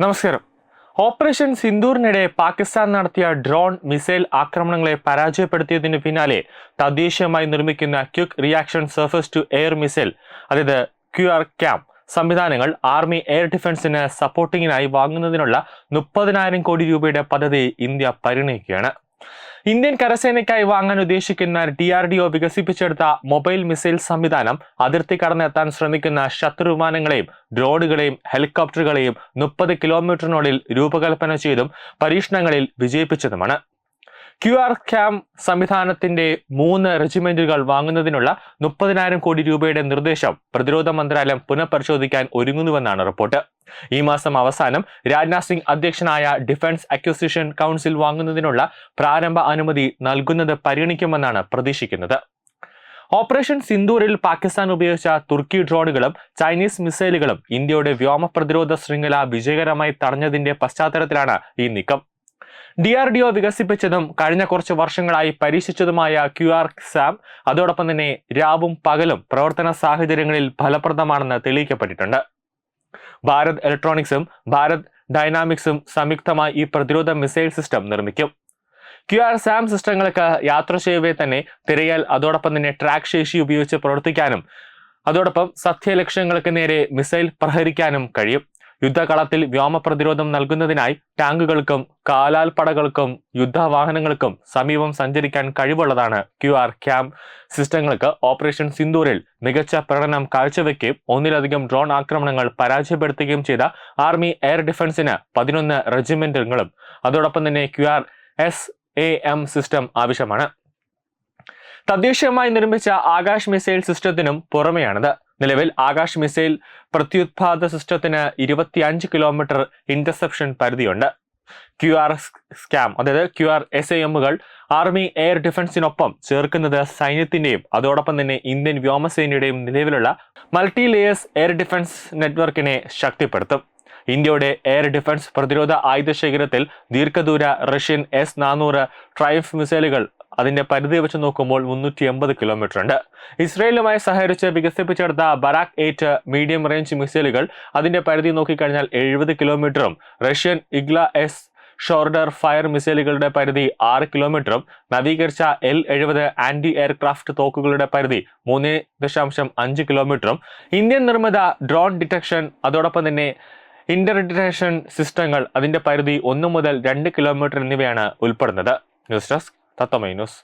നമസ്കാരം. ഓപ്പറേഷൻ സിന്ദൂറിനിടെ പാകിസ്ഥാൻ നടത്തിയ drone missile ആക്രമണങ്ങളെ പരാജയപ്പെടുത്തിയതിനു പിന്നാലെ തദ്ദേശീയമായി നിർമ്മിക്കുന്ന quick reaction surface to air missile അതായത് ക്യു ആർ ക്യാം സംവിധാനങ്ങൾ ആർമി എയർ ഡിഫൻസിന് സപ്പോർട്ടിങ്ങിനായി വാങ്ങുന്നതിനുള്ള മുപ്പതിനായിരം കോടി രൂപയുടെ പദ്ധതി ഇന്ത്യ പരിഗണിക്കുകയാണ് ഇന്ത്യൻ കരസേനയ്ക്കായി വാങ്ങാൻ ഉദ്ദേശിക്കുന്ന ഡി ആർ ഡി ഒ വികസിപ്പിച്ചെടുത്ത മൊബൈൽ മിസൈൽ സംവിധാനം അതിർത്തി കടന്നെത്താൻ ശ്രമിക്കുന്ന ശത്രു വിമാനങ്ങളെയും ഡ്രോണുകളെയും ഹെലികോപ്റ്ററുകളെയും മുപ്പത് കിലോമീറ്ററിനുള്ളിൽ രൂപകൽപ്പന ചെയ്തും പരീക്ഷണങ്ങളിൽ വിജയിപ്പിച്ചതുമാണ്. ക്യു ആർ ക്യാം സംവിധാനത്തിന്റെ മൂന്ന് റെജിമെന്റുകൾ വാങ്ങുന്നതിനുള്ള മുപ്പതിനായിരം കോടി രൂപയുടെ നിർദ്ദേശം പ്രതിരോധ മന്ത്രാലയം പുനഃപരിശോധിക്കാൻ ഒരുങ്ങുന്നുവെന്നാണ് റിപ്പോർട്ട്. ഈ മാസം അവസാനം രാജ്നാഥ് സിംഗ് അധ്യക്ഷനായ ഡിഫൻസ് അക്വസിഷൻ കൗൺസിൽ വാങ്ങുന്നതിനുള്ള പ്രാരംഭ അനുമതി നൽകുന്നത് പരിഗണിക്കുമെന്നാണ് പ്രതീക്ഷിക്കുന്നത്. ഓപ്പറേഷൻ സിന്ദൂരിൽ പാകിസ്ഥാൻ ഉപയോഗിച്ച തുർക്കി ഡ്രോണുകളും ചൈനീസ് മിസൈലുകളും ഇന്ത്യയുടെ വ്യോമ പ്രതിരോധ ശൃംഖല വിജയകരമായി തടഞ്ഞതിന്റെ പശ്ചാത്തലത്തിലാണ് ഈ നീക്കം. ഡി ആർ ഡി ഒ വികസിപ്പിച്ചതും കഴിഞ്ഞ കുറച്ച് വർഷങ്ങളായി പരീക്ഷിച്ചതുമായ ക്യു ആർ സാം അതോടൊപ്പം തന്നെ രാവും പകലും പ്രവർത്തന സാഹചര്യങ്ങളിൽ ഫലപ്രദമാണെന്ന് തെളിയിക്കപ്പെട്ടിട്ടുണ്ട്. ഭാരത് ഇലക്ട്രോണിക്സും ഭാരത് ഡൈനാമിക്സും സംയുക്തമായി ഈ പ്രതിരോധ മിസൈൽ സിസ്റ്റം നിർമ്മിക്കും. ക്യു ആർ സാം സിസ്റ്റങ്ങൾക്ക് യാത്ര ചെയ്യവേ തന്നെ തിരയൽ അതോടൊപ്പം തന്നെ ട്രാക്ക് ശേഷി ഉപയോഗിച്ച് പ്രവർത്തിക്കാനും അതോടൊപ്പം സത്യ ലക്ഷ്യങ്ങൾക്ക് നേരെ മിസൈൽ പ്രഹരിക്കാനും കഴിയും. യുദ്ധകളത്തിൽ വ്യോമ പ്രതിരോധം നൽകുന്നതിനായി ടാങ്കുകൾക്കും കാലാൽപ്പടകൾക്കും യുദ്ധവാഹനങ്ങൾക്കും സമീപം സഞ്ചരിക്കാൻ കഴിവുള്ളതാണ് ക്യു ആർ ക്യാം സിസ്റ്റങ്ങൾക്ക് ഓപ്പറേഷൻ സിന്ദൂരിൽ മികച്ച പ്രകടനം കാഴ്ചവെക്കുകയും ഒന്നിലധികം ഡ്രോൺ ആക്രമണങ്ങൾ പരാജയപ്പെടുത്തുകയും ചെയ്ത ആർമി എയർ ഡിഫൻസിന് പതിനൊന്ന് റെജിമെന്റുകളും. അതോടൊപ്പം തന്നെ Q R S A M system ആവശ്യമാണ്. തദ്ദേശീയമായി നിർമ്മിച്ച ആകാശ് മിസൈൽ സിസ്റ്റത്തിനും പുറമെയാണിത്. നിലവിൽ ആകാശ് മിസൈൽ പ്രത്യുത്പാദ സിസ്റ്റത്തിന് ഇരുപത്തിയഞ്ച് കിലോമീറ്റർ ഇന്റർസെപ്ഷൻ പരിധിയുണ്ട്. ക്യു ആർ സ്കാം അതായത് ക്യു ആർ എസ് ഐ എമ്മുകൾ ആർമി എയർ ഡിഫൻസിനൊപ്പം ചേർക്കുന്നത് സൈന്യത്തിന്റെയും അതോടൊപ്പം തന്നെ ഇന്ത്യൻ വ്യോമസേനയുടെയും നിലവിലുള്ള മൾട്ടി ലേയേഴ്സ് എയർ ഡിഫൻസ് നെറ്റ്വർക്കിനെ ശക്തിപ്പെടുത്തും. ഇന്ത്യയുടെ എയർ ഡിഫൻസ് പ്രതിരോധ ആയുധ ശേഖരത്തിൽ ദീർഘദൂര റഷ്യൻ എസ് നാനൂറ് ട്രൈഫ് മിസൈലുകൾ അതിന്റെ പരിധി വെച്ച് നോക്കുമ്പോൾ മുന്നൂറ്റി എൺപത് കിലോമീറ്റർ ഉണ്ട്. ഇസ്രയേലുമായി സഹകരിച്ച് വികസിപ്പിച്ചെടുത്ത ബറാക് എയ്റ്റ് മീഡിയം റേഞ്ച് മിസൈലുകൾ അതിന്റെ പരിധി നോക്കിക്കഴിഞ്ഞാൽ എഴുപത് കിലോമീറ്ററും Russian Igla S shoulder fire മിസൈലുകളുടെ പരിധി ആറ് കിലോമീറ്ററും നവീകരിച്ച എൽ എഴുപത് ആന്റി എയർക്രാഫ്റ്റ് തോക്കുകളുടെ പരിധി മൂന്ന് ദശാംശം അഞ്ച് കിലോമീറ്ററും ഇന്ത്യൻ നിർമ്മിത ഡ്രോൺ ഡിറ്റക്ഷൻ അതോടൊപ്പം തന്നെ ഇന്റർഡിറ്റേഷൻ സിസ്റ്റങ്ങൾ അതിന്റെ പരിധി ഒന്ന് മുതൽ രണ്ട് കിലോമീറ്റർ എന്നിവയാണ് ഉൾപ്പെടുന്നത്. News desk തത്തമൈ news